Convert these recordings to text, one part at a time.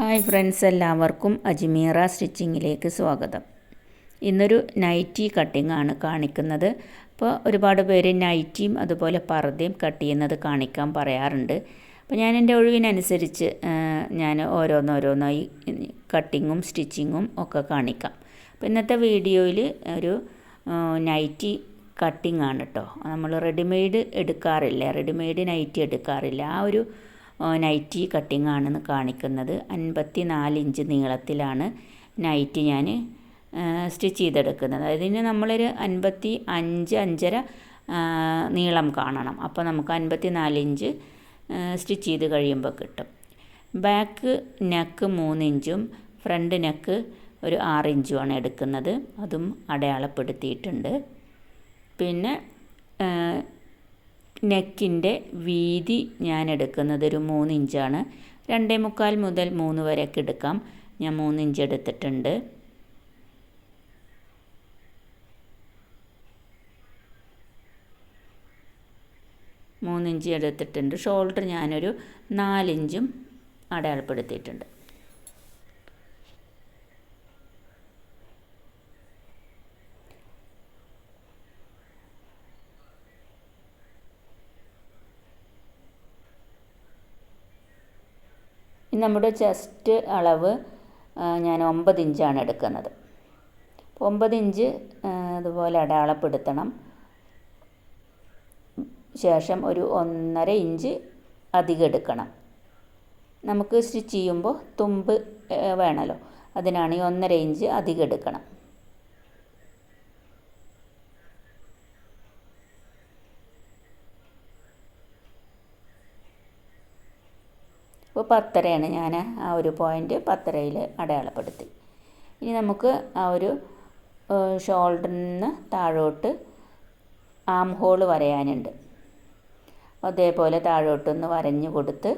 Hi friends എല്ലാവർക്കും അജ്മീറ സ്റ്റിച്ചിങ്ങിലേക്ക് സ്വാഗതം. ഇന്നൊരു നൈറ്റി കട്ടിംഗ് ആണ് കാണിക്കുന്നത്. അപ്പോൾ ഒരുപാട് പേര് നൈറ്റിയും അതുപോലെ പർദ്ദയും കട്ട് ചെയ്യുന്നത് കാണിക്കാൻ പറയാറുണ്ട്. അപ്പോൾ ഞാൻ എന്റെ ഒഴിവിനനുസരിച്ച് ഞാൻ ഓരോന്നോരോന്നായി കട്ടിങ്ങും സ്റ്റിച്ചിങ്ങും ഒക്കെ കാണിക്കാം. അപ്പോൾ ഇന്നത്തെ വീഡിയോയിൽ ഒരു നൈറ്റി കട്ടിംഗ് ആണ് കേട്ടോ. നമ്മൾ റെഡിമെയ്ഡ് എടുക്കാറില്ല? റെഡിമെയ്ഡ് നൈറ്റി എടുക്കാറില്ല. ആ ഒരു നൈറ്റി കട്ടിംഗ് ആണെന്ന് കാണിക്കുന്നത്. അൻപത്തി നാല് ഇഞ്ച് നീളത്തിലാണ് നൈറ്റി ഞാൻ സ്റ്റിച്ച് ചെയ്തെടുക്കുന്നത്. അതിന് നമ്മളൊരു അൻപത്തി അഞ്ച് അഞ്ചര നീളം കാണണം. അപ്പോൾ നമുക്ക് അൻപത്തി നാല് ഇഞ്ച് സ്റ്റിച്ച് ചെയ്ത് കഴിയുമ്പോൾ കിട്ടും. ബാക്ക് നെക്ക് മൂന്നിഞ്ചും ഫ്രണ്ട് നെക്ക് ഒരു ആറിഞ്ചുമാണ് എടുക്കുന്നത്. അതും അടയാളപ്പെടുത്തിയിട്ടുണ്ട്. പിന്നെ നെക്കിന്റെ വീതി ഞാൻ എടുക്കുന്നത് ഒരു മൂന്ന് ഇഞ്ചാണ് രണ്ടേ മുക്കാൽ മുതൽ മൂന്ന് വരെയൊക്കെ എടുക്കാം. ഞാൻ മൂന്ന് ഇഞ്ച് എടുത്തിട്ടുണ്ട്. മൂന്നിഞ്ച് എടുത്തിട്ടുണ്ട്. ഷോൾഡർ ഞാനൊരു നാലിഞ്ചും അടയാളപ്പെടുത്തിയിട്ടുണ്ട്. നമ്മുടെ ചെസ്റ്റ് അളവ് ഞാൻ ഒമ്പത് ഇഞ്ചാണ് എടുക്കുന്നത്. ഒമ്പത് ഇഞ്ച് അതുപോലെ അടയാളപ്പെടുത്തണം. ശേഷം ഒരു ഒന്നര ഇഞ്ച് അധികം എടുക്കണം. നമുക്ക് സ്റ്റിച്ച് ചെയ്യുമ്പോൾ തുമ്പ് വേണമല്ലോ. അതിനാണ് ഈ ഒന്നര ഇഞ്ച് അധികം എടുക്കണം. അപ്പോൾ പത്തരയാണ് ഞാൻ ആ ഒരു പോയിന്റ് പത്തരയിൽ അടയാളപ്പെടുത്തി. ഇനി നമുക്ക് ആ ഒരു ഷോൾഡറിൽ നിന്ന് താഴോട്ട് ആം ഹോൾ വരയാനുണ്ട്. അതേപോലെ താഴോട്ടൊന്ന് വരഞ്ഞു കൊടുത്ത്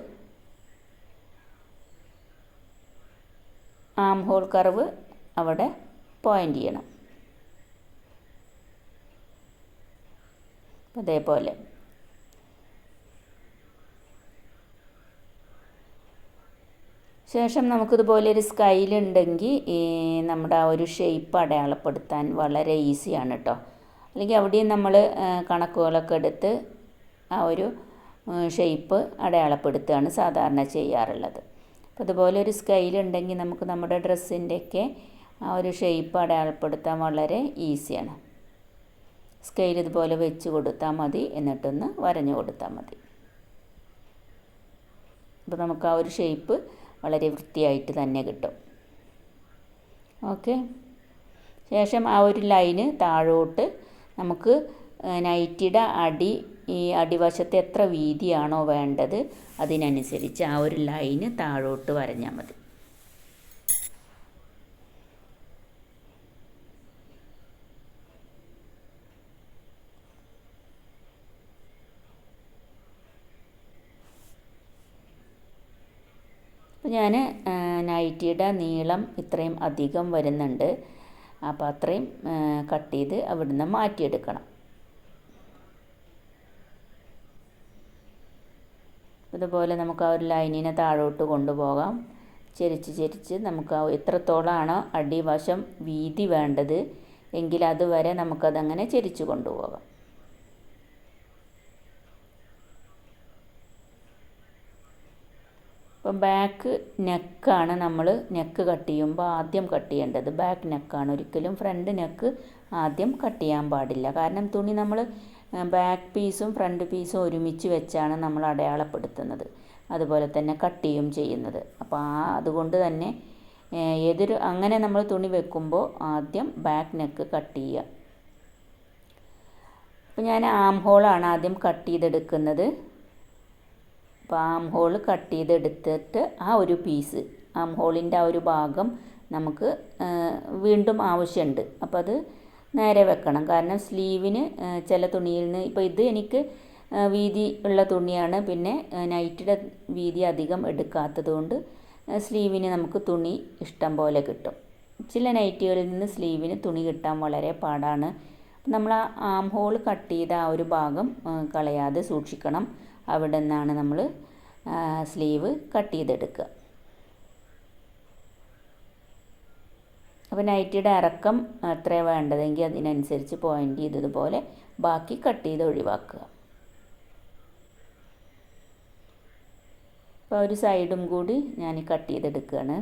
ആം ഹോൾ കർവ് അവിടെ പോയിന്റ് ചെയ്യണം. അതേപോലെ. ശേഷം നമുക്കിതുപോലെ ഒരു സ്കൈലുണ്ടെങ്കിൽ നമ്മുടെ ആ ഒരു ഷേപ്പ് അടയാളപ്പെടുത്താൻ വളരെ ഈസിയാണ് കേട്ടോ അല്ലെങ്കിൽ അവിടെയും നമ്മൾ കണക്കുകളൊക്കെ എടുത്ത് ആ ഒരു ഷേപ്പ് അടയാളപ്പെടുത്തുകയാണ് സാധാരണ ചെയ്യാറുള്ളത്. അപ്പോൾ അതുപോലെ ഒരു സ്കൈലുണ്ടെങ്കിൽ നമുക്ക് നമ്മുടെ ഡ്രസ്സിന്റെയൊക്കെ ആ ഒരു ഷേപ്പ് അടയാളപ്പെടുത്താൻ വളരെ ഈസിയാണ് സ്കെയിൽ ഇതുപോലെ വെച്ച് കൊടുത്താൽ മതി എന്നിട്ടൊന്ന് വരഞ്ഞു കൊടുത്താൽ മതി. അപ്പോൾ നമുക്ക് ആ ഒരു ഷേപ്പ് വളരെ വൃത്തിയായിട്ട് തന്നെ കിട്ടും. ഓക്കെ? ശേഷം ആ ഒരു ലൈന് താഴോട്ട് നമുക്ക് നൈറ്റിയുടെ അടി ഈ അടിവശത്ത് എത്ര വീതിയാണോ വേണ്ടത് അതിനനുസരിച്ച് ആ ഒരു ലൈന് താഴോട്ട് വരഞ്ഞാൽ മതി. ഞാൻ നൈറ്റിയുടെ നീളം ഇത്രയും അധികം വരുന്നുണ്ട്. അപ്പോൾ അത്രയും കട്ട് ചെയ്ത് അവിടുന്ന് മാറ്റിയെടുക്കണം. ഇതുപോലെ നമുക്ക് ആ ഒരു ലൈനിനെ താഴോട്ട് കൊണ്ടുപോകാം. ചെരിച്ച് ചെരിച്ച് നമുക്ക് എത്രത്തോളമാണോ അടിവശം വീതി വേണ്ടത് എങ്കിൽ അതുവരെ നമുക്കതങ്ങനെ ചെരിച്ച് കൊണ്ടുപോകാം. ഇപ്പം ബാക്ക് നെക്കാണ് നമ്മൾ നെക്ക് കട്ട് ചെയ്യുമ്പോൾ ആദ്യം കട്ട് ചെയ്യേണ്ടത്. ബാക്ക് നെക്കാണ് ഒരിക്കലും ഫ്രണ്ട് നെക്ക് ആദ്യം കട്ട് ചെയ്യാൻ പാടില്ല. കാരണം തുണി നമ്മൾ ബാക്ക് പീസും ഫ്രണ്ട് പീസും ഒരുമിച്ച് വെച്ചാണ് നമ്മൾ അടയാളപ്പെടുത്തുന്നത്. അതുപോലെ തന്നെ കട്ട് ചെയ്യും ചെയ്യുന്നത്. അപ്പോൾ ആ അതുകൊണ്ട് തന്നെ ഏതൊരു അങ്ങനെ നമ്മൾ തുണി വെക്കുമ്പോൾ ആദ്യം ബാക്ക് നെക്ക് കട്ട് ചെയ്യുക. അപ്പോൾ ഞാൻ ആം ഹോളാണ് ആദ്യം കട്ട് ചെയ്തെടുക്കുന്നത്. അപ്പോൾ ആം ഹോൾ കട്ട് ചെയ്തെടുത്തിട്ട് ആ ഒരു പീസ് ആം ഹോളിന്റെ ആ ഒരു ഭാഗം നമുക്ക് വീണ്ടും ആവശ്യമുണ്ട് അപ്പോൾ അത് നേരെ വെക്കണം. കാരണം സ്ലീവിന് ചില തുണിയിൽ നിന്ന് ഇപ്പോൾ ഇത് എനിക്ക് വീതി ഉള്ള തുണിയാണ്. പിന്നെ നൈറ്റിയുടെ വീതി അധികം എടുക്കാത്തത് കൊണ്ട് സ്ലീവിന് നമുക്ക് തുണി ഇഷ്ടം പോലെ കിട്ടും. ചില നൈറ്റികളിൽ നിന്ന് സ്ലീവിന് തുണി കിട്ടാൻ വളരെ പാടാണ്. നമ്മൾ ആ ആം ഹോൾ കട്ട് ചെയ്ത ആ ഒരു ഭാഗം കളയാതെ സൂക്ഷിക്കണം. അവിടെ നിന്നാണ് നമ്മൾ സ്ലീവ് കട്ട് ചെയ്തെടുക്കുക. അപ്പോൾ നൈറ്റിയുടെ ഇറക്കം എത്ര വേണ്ടതെങ്കിൽ അതിനനുസരിച്ച് പോയിന്റ് ചെയ്തതുപോലെ ബാക്കി കട്ട് ചെയ്ത് ഒഴിവാക്കുക. അപ്പോൾ ഒരു സൈഡും കൂടി ഞാൻ കട്ട് ചെയ്തെടുക്കുകയാണ്.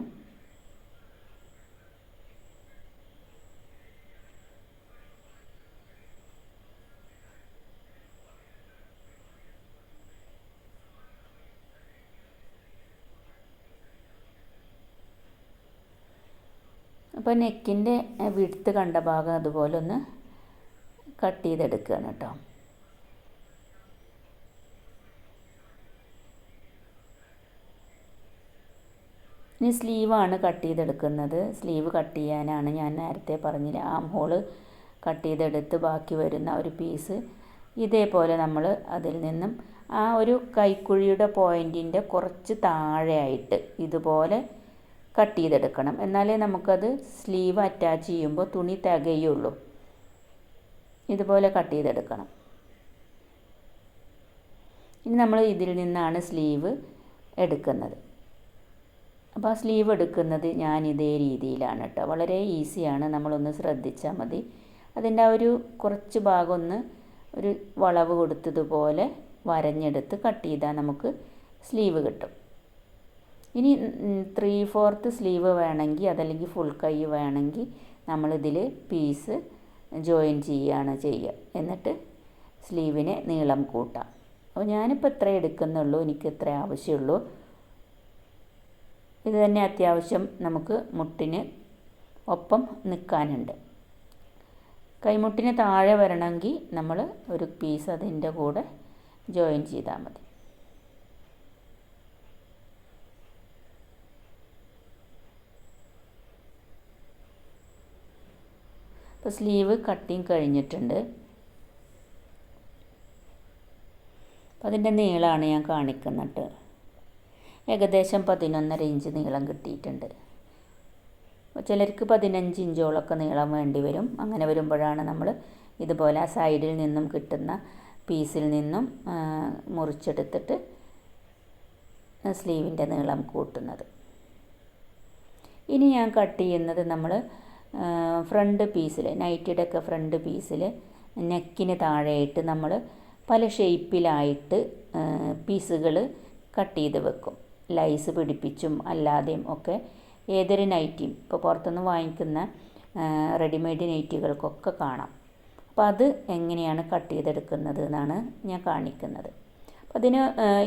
അപ്പോൾ നെക്കിന്റെ വിടുത്ത് കണ്ട ഭാഗം അതുപോലെ ഒന്ന് കട്ട് ചെയ്തെടുക്കുകയാണ് കേട്ടോ. ഇനി സ്ലീവാണ് കട്ട് ചെയ്തെടുക്കുന്നത്. സ്ലീവ് കട്ട് ചെയ്യാനാണ് ഞാൻ നേരത്തെ പറഞ്ഞില്ല ആം ഹോൾ കട്ട് ചെയ്തെടുത്ത് ബാക്കി വരുന്ന ഒരു പീസ്. ഇതേപോലെ നമ്മൾ അതിൽ നിന്നും ആ ഒരു കൈക്കുഴിയുടെ പോയിന്റിന്റെ കുറച്ച് താഴെയായിട്ട് ഇതുപോലെ കട്ട് ചെയ്തെടുക്കണം. എന്നാലേ നമുക്കത് സ്ലീവ് അറ്റാച്ച് ചെയ്യുമ്പോൾ തുണി തികയുള്ളൂ. ഇതുപോലെ കട്ട് ചെയ്തെടുക്കണം. ഇനി നമ്മൾ ഇതിൽ നിന്നാണ് സ്ലീവ് എടുക്കുന്നത്. അപ്പോൾ ആ സ്ലീവ് എടുക്കുന്നത് ഞാൻ ഇതേ രീതിയിലാണ് കേട്ടോ വളരെ ഈസിയാണ് നമ്മളൊന്ന് ശ്രദ്ധിച്ചാൽ മതി. അതിന്റെ ആ ഒരു കുറച്ച് ഭാഗം ഒന്ന് ഒരു വളവ് കൊടുത്തതുപോലെ വരഞ്ഞെടുത്ത് കട്ട് ചെയ്താൽ നമുക്ക് സ്ലീവ് കിട്ടും. ഇനി ത്രീ ഫോർത്ത് സ്ലീവ് വേണമെങ്കിൽ അതല്ലെങ്കിൽ ഫുൾ കൈ വേണമെങ്കിൽ നമ്മളിതിൽ പീസ് ജോയിൻ ചെയ്യുകയാണ് ചെയ്യുക. എന്നിട്ട് സ്ലീവിനെ നീളം കൂട്ടാം. അപ്പോൾ ഞാനിപ്പോൾ ഇത്ര എടുക്കുന്നുള്ളൂ. എനിക്ക് ഇത്ര ആവശ്യമുള്ളൂ. ഇത് തന്നെ അത്യാവശ്യം നമുക്ക് മുട്ടിന് ഒപ്പം നിൽക്കാനുണ്ട്. കൈമുട്ടിന് താഴെ വരണമെങ്കിൽ നമ്മൾ ഒരു പീസ് അതിന്റെ കൂടെ ജോയിൻ ചെയ്താൽ മതി. ഇപ്പോൾ സ്ലീവ് കട്ടിങ് കഴിഞ്ഞിട്ടുണ്ട്. അപ്പം അതിന്റെ നീളമാണ് ഞാൻ കാണിക്കുന്നത്. ഏകദേശം പതിനൊന്നര ഇഞ്ച് നീളം കിട്ടിയിട്ടുണ്ട്. ചിലർക്ക് പതിനഞ്ച് ഇഞ്ചോളൊക്കെ നീളം വേണ്ടി വരും. അങ്ങനെ വരുമ്പോഴാണ് നമ്മൾ ഇതുപോലെ ആ സൈഡിൽ നിന്നും കിട്ടുന്ന പീസിൽ നിന്നും മുറിച്ചെടുത്തിട്ട് സ്ലീവിന്റെ നീളം കൂട്ടുന്നത്. ഇനി ഞാൻ കട്ട് ചെയ്യുന്നത് നമ്മൾ ഫ്രണ്ട് പീസിൽ നൈറ്റിയുടെ ഒക്കെ ഫ്രണ്ട് പീസിൽ നെക്കിന് താഴെയായിട്ട് നമ്മൾ പല ഷേപ്പിലായിട്ട് പീസുകൾ കട്ട് ചെയ്ത് വെക്കും. ലൈസ് പിടിപ്പിച്ചും അല്ലാതെയും ഒക്കെ ഏതൊരു നൈറ്റിയും. ഇപ്പോൾ പുറത്തുനിന്ന് വാങ്ങിക്കുന്ന റെഡിമെയ്ഡ് നൈറ്റികൾക്കൊക്കെ കാണാം. അപ്പോൾ അത് എങ്ങനെയാണ് കട്ട് ചെയ്തെടുക്കുന്നത് എന്നാണ് ഞാൻ കാണിക്കുന്നത്. അപ്പോൾ അതിന്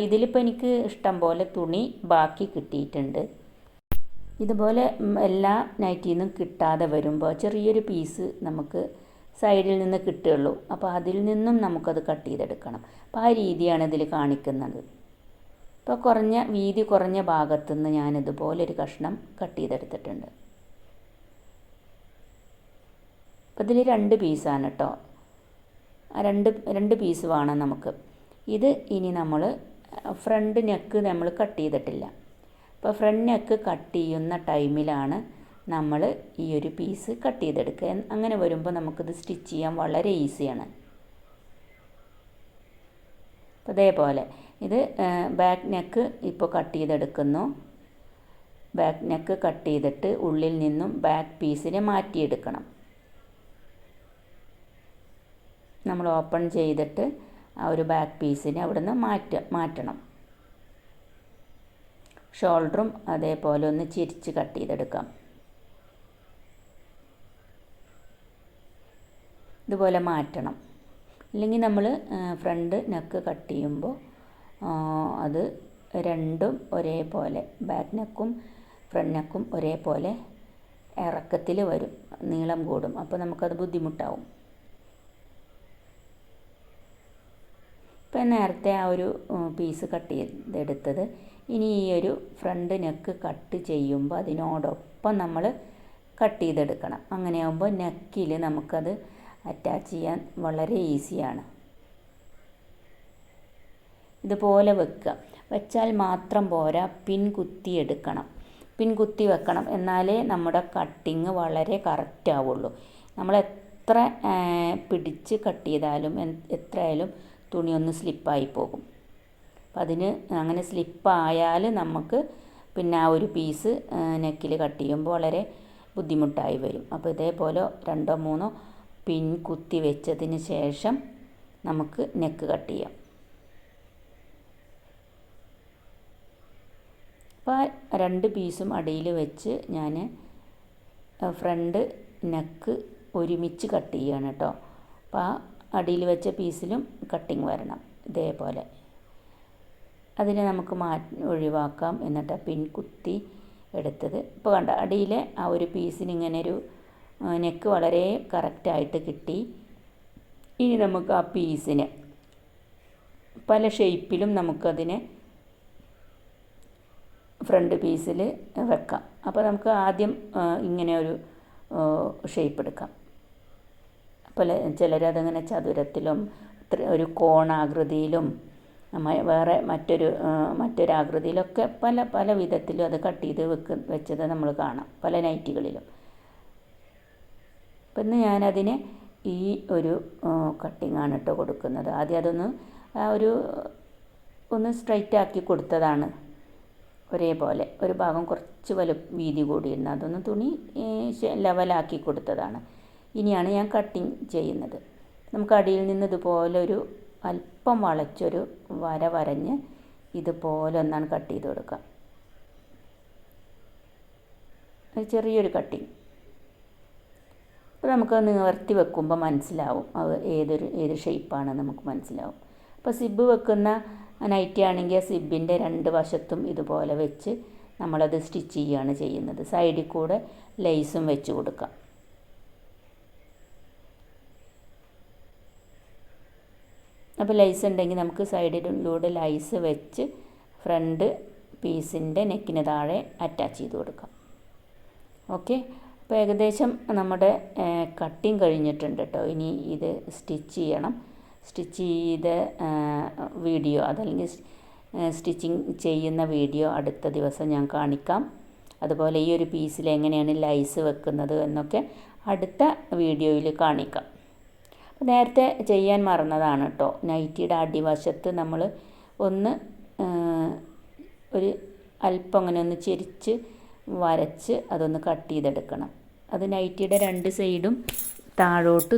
ഇതിലിപ്പോൾ എനിക്ക് ഇഷ്ടം പോലെ തുണി ബാക്കി കിട്ടിയിട്ടുണ്ട്. ഇതുപോലെ എല്ലാ നൈറ്റിൽ നിന്നും കിട്ടാതെ വരുമ്പോൾ ചെറിയൊരു പീസ് നമുക്ക് സൈഡിൽ നിന്ന് കിട്ടുകയുള്ളൂ അപ്പോൾ അതിൽ നിന്നും നമുക്കത് കട്ട് ചെയ്തെടുക്കണം. അപ്പോൾ ആ രീതിയാണ് ഇതിൽ കാണിക്കുന്നത്. ഇപ്പോൾ കുറഞ്ഞ വീതി കുറഞ്ഞ ഭാഗത്തു നിന്ന് ഞാനിതുപോലെ ഒരു കഷ്ണം കട്ട് ചെയ്തെടുത്തിട്ടുണ്ട്. അപ്പോൾ ഇതിൽ രണ്ട് പീസാണ് കേട്ടോ രണ്ട് രണ്ട് പീസ് വേണം നമുക്ക്. ഇത് ഇനി നമ്മൾ ഫ്രണ്ട് നെക്ക് നമ്മൾ കട്ട് ചെയ്തിട്ടില്ല. അപ്പോൾ ഫ്രണ്ട് നെക്ക് കട്ട് ചെയ്യുന്ന ടൈമിലാണ് നമ്മൾ ഈ ഒരു പീസ് കട്ട് ചെയ്തെടുക്കുക. അങ്ങനെ വരുമ്പോൾ നമുക്കിത് സ്റ്റിച്ച് ചെയ്യാൻ വളരെ ഈസിയാണ്. അപ്പോൾ അതേപോലെ ഇത് ബാക്ക് നെക്ക് ഇപ്പോൾ കട്ട് ചെയ്തെടുക്കുന്നു. ബാക്ക് നെക്ക് കട്ട് ചെയ്തിട്ട് ഉള്ളിൽ നിന്നും ബാക്ക് പീസിനെ മാറ്റിയെടുക്കണം. നമ്മൾ ഓപ്പൺ ചെയ്തിട്ട് ആ ഒരു ബാക്ക് പീസിനെ അവിടുന്ന് മാറ്റ മാറ്റണം. ഷോൾഡറും അതേപോലെ ഒന്ന് ചിരിച്ച് കട്ട് ചെയ്തെടുക്കാം. ഇതുപോലെ മാറ്റണം. അല്ലെങ്കിൽ നമ്മൾ ഫ്രണ്ട് നെക്ക് കട്ട് ചെയ്യുമ്പോൾ അത് രണ്ടും ഒരേപോലെ ബാക്ക് നെക്കും ഫ്രണ്ട് നെക്കും ഒരേപോലെ ഇറക്കത്തിൽ വരും നീളം കൂടും. അപ്പോൾ നമുക്കത് ബുദ്ധിമുട്ടാവും. ഇപ്പം നേരത്തെ ആ ഒരു പീസ് കട്ട് ചെയ്തെടുത്തത്. ഇനി ഈ ഒരു ഫ്രണ്ട് നെക്ക് കട്ട് ചെയ്യുമ്പോൾ അതിനോടൊപ്പം നമ്മൾ കട്ട് ചെയ്തെടുക്കണം. അങ്ങനെയാകുമ്പോൾ നെക്കിൽ നമുക്കത് അറ്റാച്ച് ചെയ്യാൻ വളരെ ഈസിയാണ് ഇതുപോലെ വെക്കുക. വെച്ചാൽ മാത്രം പോരാ പിൻകുത്തി എടുക്കണം. പിൻകുത്തി വെക്കണം. എന്നാലേ നമ്മുടെ കട്ടിങ് വളരെ കറക്റ്റ് ആവുള്ളൂ. നമ്മൾ എത്ര പിടിച്ച് കട്ട് ചെയ്താലും എത്രയായാലും തുണി ഒന്ന് സ്ലിപ്പായി പോകും. അപ്പം അതിന് അങ്ങനെ സ്ലിപ്പായാൽ നമുക്ക് പിന്നെ ആ ഒരു പീസ് നെക്കിൽ കട്ട് ചെയ്യുമ്പോൾ വളരെ ബുദ്ധിമുട്ടായി വരും. അപ്പോൾ ഇതേപോലെ രണ്ടോ മൂന്നോ പിൻ കുത്തി വെച്ചതിന് ശേഷം നമുക്ക് നെക്ക് കട്ട് ചെയ്യാം. അപ്പോൾ രണ്ട് പീസും അടിയിൽ വെച്ച് ഞാൻ ഫ്രണ്ട് നെക്ക് ഒരുമിച്ച് കട്ട് ചെയ്യാണ് കേട്ടോ അപ്പോൾ ആ അടിയിൽ വെച്ച പീസിലും കട്ടിങ് വരണം ഇതേപോലെ. അതിനെ നമുക്ക് മാറ്റി ഒഴിവാക്കാം എന്നിട്ട് പിൻ കുത്തി എടുത്തത്. ഇപ്പോൾ കണ്ട അടിയിലെ ആ ഒരു പീസിന് ഇങ്ങനെ ഒരു നെക്ക് വളരെ കറക്റ്റായിട്ട് കിട്ടി. ഇനി നമുക്ക് ആ പീസിന് പല ഷേപ്പിലും നമുക്കതിനെ ഫ്രണ്ട് പീസിൽ വെക്കാം. അപ്പോൾ നമുക്ക് ആദ്യം ഇങ്ങനെ ഒരു ഷേപ്പ് എടുക്കാം. പല ചിലരതങ്ങനെ ചതുരത്തിലും ഒരു കോണാകൃതിയിലും വേറെ മറ്റൊരു മറ്റൊരാകൃതിയിലൊക്കെ പല പല വിധത്തിലും അത് കട്ട് ചെയ്ത് വെക്ക് വെച്ചത് നമ്മൾ കാണാം പല നൈറ്റികളിലും. അപ്പം ഇന്ന് ഞാനതിന് ഈ ഒരു കട്ടിങ് ആണ് കേട്ടോ കൊടുക്കുന്നത്. ആദ്യം അതൊന്ന് ഒരു ഒന്ന് സ്ട്രൈറ്റ് ആക്കി കൊടുത്തതാണ് ഒരേപോലെ. ഒരു ഭാഗം കുറച്ച് വലു വീതി കൂടിയിരുന്നു. അതൊന്ന് തുണി ലെവലാക്കി കൊടുത്തതാണ്. ഇനിയാണ് ഞാൻ കട്ടിങ് ചെയ്യുന്നത്. നമുക്ക് അടിയിൽ നിന്ന് ഇതുപോലെ ഒരു അല്പം വളച്ചൊരു വര വരഞ്ഞ് ഇതുപോലെ ഒന്നാണ് കട്ട് ചെയ്ത് കൊടുക്കുക. ചെറിയൊരു കട്ടിങ് അപ്പോൾ നമുക്ക് നിവർത്തി വെക്കുമ്പോൾ മനസ്സിലാവും അത് ഏതൊരു ഏത് ഷേപ്പാണ് നമുക്ക് മനസ്സിലാവും. അപ്പോൾ സിബ് വെക്കുന്ന നൈറ്റി ആണെങ്കിൽ സിബിന്റെ രണ്ട് വശത്തും ഇതുപോലെ വെച്ച് നമ്മളത് സ്റ്റിച്ച് ചെയ്യുകയാണ് ചെയ്യുന്നത്. സൈഡിൽ കൂടെ ലേസും വെച്ച് കൊടുക്കാം അപ്പോൾ ലൈസ് ഉണ്ടെങ്കിൽ നമുക്ക് സൈഡിലൂടെ ലൈസ് വെച്ച് ഫ്രണ്ട് പീസിന്റെ നെക്കിന് താഴെ അറ്റാച്ച് ചെയ്ത് കൊടുക്കാം. ഓക്കെ? അപ്പോൾ ഏകദേശം നമ്മുടെ കട്ടിങ് കഴിഞ്ഞിട്ടുണ്ട് കേട്ടോ. ഇനി ഇത് സ്റ്റിച്ച് ചെയ്യണം. സ്റ്റിച്ച് ചെയ്ത വീഡിയോ അതല്ലെങ്കിൽ സ്റ്റിച്ചിങ് ചെയ്യുന്ന വീഡിയോ അടുത്ത ദിവസം ഞാൻ കാണിക്കാം. അതുപോലെ ഈ ഒരു പീസിൽ എങ്ങനെയാണ് ലൈസ് വെക്കുന്നത് എന്നൊക്കെ അടുത്ത വീഡിയോയിൽ കാണിക്കാം. നേരത്തെ ചെയ്യാൻ മറന്നതാണ് കേട്ടോ നൈറ്റിയുടെ അടിവശത്ത് നമ്മൾ ഒന്ന് ഒരു അല്പം അങ്ങനെ ഒന്ന് ചെരിച്ച് വരച്ച് അതൊന്ന് കട്ട് ചെയ്തെടുക്കണം. അത് നൈറ്റിയുടെ രണ്ട് സൈഡും താഴോട്ട്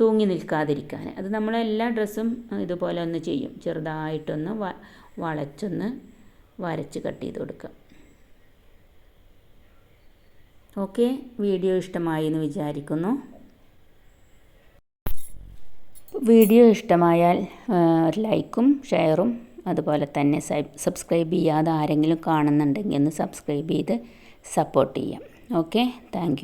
തൂങ്ങി നിൽക്കാതിരിക്കാൻ അത് നമ്മളെല്ലാ ഡ്രസ്സും ഇതുപോലെ ഒന്ന് ചെയ്യും. ചെറുതായിട്ടൊന്ന് വ വളച്ചൊന്ന് വരച്ച് കട്ട് ചെയ്ത് കൊടുക്കുക ഓക്കെ? വീഡിയോ ഇഷ്ടമായി എന്ന് വിചാരിക്കുന്നു. വീഡിയോ ഇഷ്ടമായാൽ ഒരു ലൈക്കും ഷെയറും അതുപോലെ തന്നെ സബ്സ്ക്രൈബ് ചെയ്യാതെ ആരെങ്കിലും കാണുന്നുണ്ടെങ്കിൽ ഒന്ന് സബ്സ്ക്രൈബ് ചെയ്ത് സപ്പോർട്ട് ചെയ്യാം. ഓക്കെ? താങ്ക്